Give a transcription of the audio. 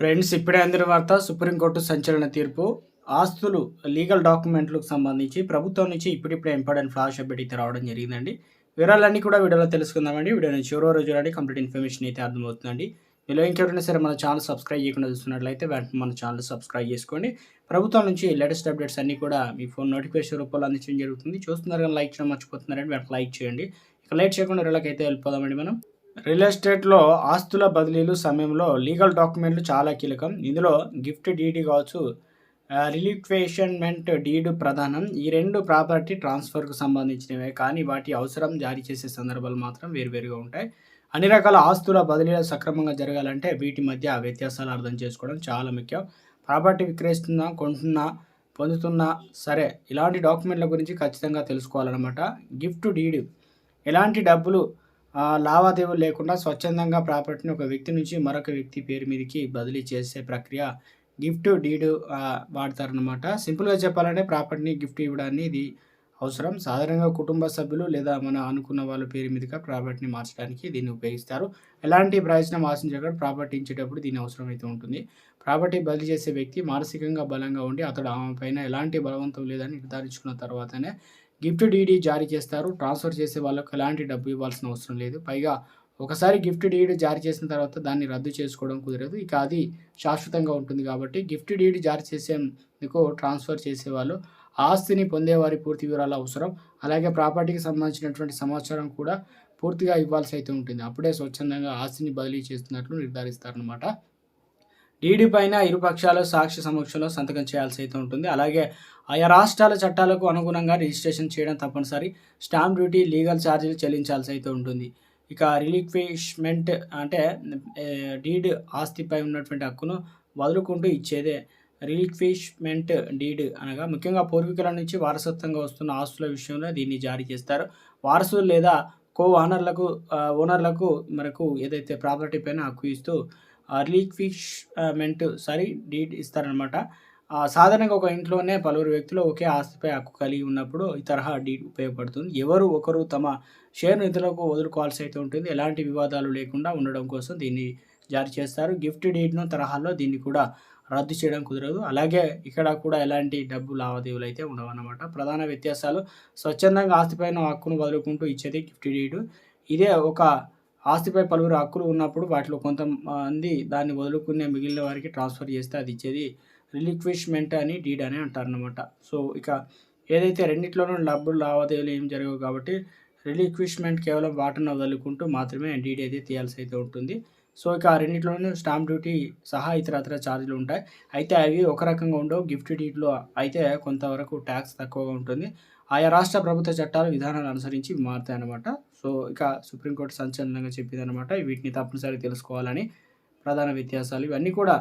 Friends ఇప్పుడే అందరి వార్త సుప్రీంకోర్టు సంచలన తీర్పు. ఆస్తులు లీగల్ డాక్యుమెంట్లకు సంబంధించి ప్రభుత్వం నుంచి ఇప్పుడిప్పుడే ఇంపార్టెంట్ ఫ్లాష్ అప్డేట్ అయితే రావడం జరిగిందండి. వివరాలన్నీ కూడా వీడియోలో తెలుసుకుందామండి. వీడియోని చివరి రోజు చూడండి కంప్లీట్ ఇన్ఫర్మేషన్ అయితే అర్థమవుతుందండి. మీలో ఇంకెవరైనా సరే మన ఛానల్ సబ్స్క్రైబ్ చేయకుండా చూస్తున్నట్లయితే వెంటనే మన ఛానల్ సబ్స్క్రైబ్ చేసుకోండి. ప్రభుత్వం నుంచి లేటెస్ట్ అప్డేట్స్ అన్నీ కూడా మీ ఫోన్ నోటిఫికేషన్ రూపంలో అందించడం జరుగుతుంది. చూస్తున్నారు కానీ లైక్ చేయడం మర్చిపోతున్నారండి వెంటనే లైక్ చేయండి. ఇక లైక్ చేయకుండా వీళ్ళకైతే వెళ్ళిపోదామండి మనం? రియల్ ఎస్టేట్లో ఆస్తుల బదిలీలు సమయంలో లీగల్ డాక్యుమెంట్లు చాలా కీలకం. ఇందులో గిఫ్ట్ డీడీ కావచ్చు రిలిక్వేషన్మెంట్ డీడ్ ప్రధానం. ఈ రెండు ప్రాపర్టీ ట్రాన్స్ఫర్కు సంబంధించినవే కానీ వాటి అవసరం జారీ చేసే సందర్భాలు మాత్రం వేరువేరుగా ఉంటాయి. అన్ని రకాల ఆస్తుల బదిలీలు సక్రమంగా జరగాలంటే వీటి మధ్య వ్యత్యాసాలు అర్థం చేసుకోవడం చాలా ముఖ్యం. ప్రాపర్టీ విక్రయిస్తున్నా కొంటున్నా పొందుతున్నా సరే ఇలాంటి డాక్యుమెంట్ల గురించి ఖచ్చితంగా తెలుసుకోవాలన్నమాట. గిఫ్ట్ డీడ్ ఎలాంటి డబ్బులు లావాదేవీలు లేకుండా స్వచ్ఛందంగా ప్రాపర్టీని ఒక వ్యక్తి నుంచి మరొక వ్యక్తి పేరు మీదకి బదిలీ చేసే ప్రక్రియ గిఫ్ట్ డీడ్ వాడతారనమాట సింపుల్గా చెప్పాలంటే ప్రాపర్టీని గిఫ్ట్ ఇవ్వడాన్ని ఇది అవసరం. సాధారణంగా కుటుంబ సభ్యులు లేదా మన అనుకున్న వాళ్ళ పేరు మీదుగా ప్రాపర్టీని మార్చడానికి దీన్ని ఉపయోగిస్తారు. ఎలాంటి ప్రయోజనం ఆశించకుండా ప్రాపర్టీ ఇచ్చేటప్పుడు దీని అవసరం అయితే ఉంటుంది. ప్రాపర్టీ బదిలీ చేసే వ్యక్తి మానసికంగా బలంగా ఉండి అతడు ఆమె పైన ఎలాంటి బలవంతం లేదని నిర్ధారించుకున్న తర్వాతనే గిఫ్ట్ డీడీ జారీ చేస్తారు. ట్రాన్స్ఫర్ చేసే వాళ్ళకు ఎలాంటి డబ్బు ఇవ్వాల్సిన అవసరం లేదు. పైగా ఒకసారి గిఫ్ట్ డీడ్ జారీ చేసిన తర్వాత దాన్ని రద్దు చేసుకోవడం కుదరదు. ఇక అది శాశ్వతంగా ఉంటుంది కాబట్టి గిఫ్ట్ డీడ్ జారీ చేసేందుకు ట్రాన్స్ఫర్ చేసేవాళ్ళు ఆస్తిని పొందేవారి పూర్తి వివరాలు అవసరం. అలాగే ప్రాపర్టీకి సంబంధించినటువంటి సమాచారం కూడా పూర్తిగా ఇవ్వాల్సి అయితే ఉంటుంది. అప్పుడే స్వచ్ఛందంగా ఆస్తిని బదిలీ చేస్తున్నట్లు నిర్ధారిస్తారనమాట డీడీ పైన ఇరుపక్షాలు సాక్షి సమక్షంలో సంతకం చేయాల్సి అయితే ఉంటుంది. అలాగే ఆయా రాష్ట్రాల చట్టాలకు అనుగుణంగా రిజిస్ట్రేషన్ చేయడం తప్పనిసరి. స్టాంప్ డ్యూటీ లీగల్ ఛార్జీలు చెల్లించాల్సి అయితే ఉంటుంది. ఇక రిలిక్విష్మెంట్ అంటే డీడ్ ఆస్తిపై ఉన్నటువంటి హక్కును వదులుకుంటూ ఇచ్చేదే రిలిక్విష్మెంట్ డీడ్ అనగా ముఖ్యంగా పూర్వీకుల నుంచి వారసత్వంగా వస్తున్న ఆస్తుల విషయంలో దీన్ని జారీ చేస్తారు. వారసులు లేదా కో ఓనర్లకు ఓనర్లకు మనకు ఏదైతే ప్రాపర్టీ పైన హక్కు ఇస్తూ రీక్విష్మెంట్ సారీ డీడ్ ఇస్తారనమాట సాధారణంగా ఒక ఇంట్లోనే పలువురు వ్యక్తులు ఒకే ఆస్తిపై హక్కు కలిగి ఉన్నప్పుడు ఈ తరహా డీడ్ ఉపయోగపడుతుంది. ఎవరు ఒకరు తమ షేర్ను ఇతరులకు వదులుకోవాల్సి అయితే ఉంటుంది. ఎలాంటి వివాదాలు లేకుండా ఉండడం కోసం దీన్ని జారీ చేస్తారు. గిఫ్ట్ డీడ్ను తరహాలో దీన్ని కూడా రద్దు చేయడం కుదరదు. అలాగే ఇక్కడ కూడా ఎలాంటి డబ్బు లావాదేవీలు అయితే ఉండవన్నమాట. ప్రధాన వ్యత్యాసాలు స్వచ్ఛందంగా ఆస్తిపైన హక్కును వదులుకుంటూ ఇచ్చేది గిఫ్ట్ డీడ్. ఇదే ఒక ఆస్తిపై పలువురు హక్కులు ఉన్నప్పుడు వాటిలో కొంతమంది దాన్ని వదులుకునే మిగిలిన వారికి ట్రాన్స్ఫర్ చేస్తే అది ఇచ్చేది రిలిక్విష్మెంట్ అని డీడ్ అని అంటారనమాట సో ఇక ఏదైతే రెండిట్లోనూ డబ్బులు లావాదేవీలు ఏం జరగవు కాబట్టి రిలిక్విష్మెంట్ కేవలం వాటను వదులుకుంటూ మాత్రమే డీడ్ అయితే తీయాల్సి అయితే ఉంటుంది. సో ఇక ఆ రెండిట్లోనూ స్టాంప్ డ్యూటీ సహా ఇతరత్ర ఛార్జీలు ఉంటాయి. అయితే అవి ఒక రకంగా ఉండవు. గిఫ్ట్ డీట్లో అయితే కొంతవరకు ట్యాక్స్ తక్కువగా ఉంటుంది. ఆయా రాష్ట్ర ప్రభుత్వ చట్టాలు విధానాలు అనుసరించి మారుతాయి అన్నమాట. సో ఇక సుప్రీంకోర్టు సంచలనంగా చెప్పింది అనమాట వీటిని తప్పనిసరి తెలుసుకోవాలని ప్రధాన వ్యత్యాసాలు. ఇవన్నీ కూడా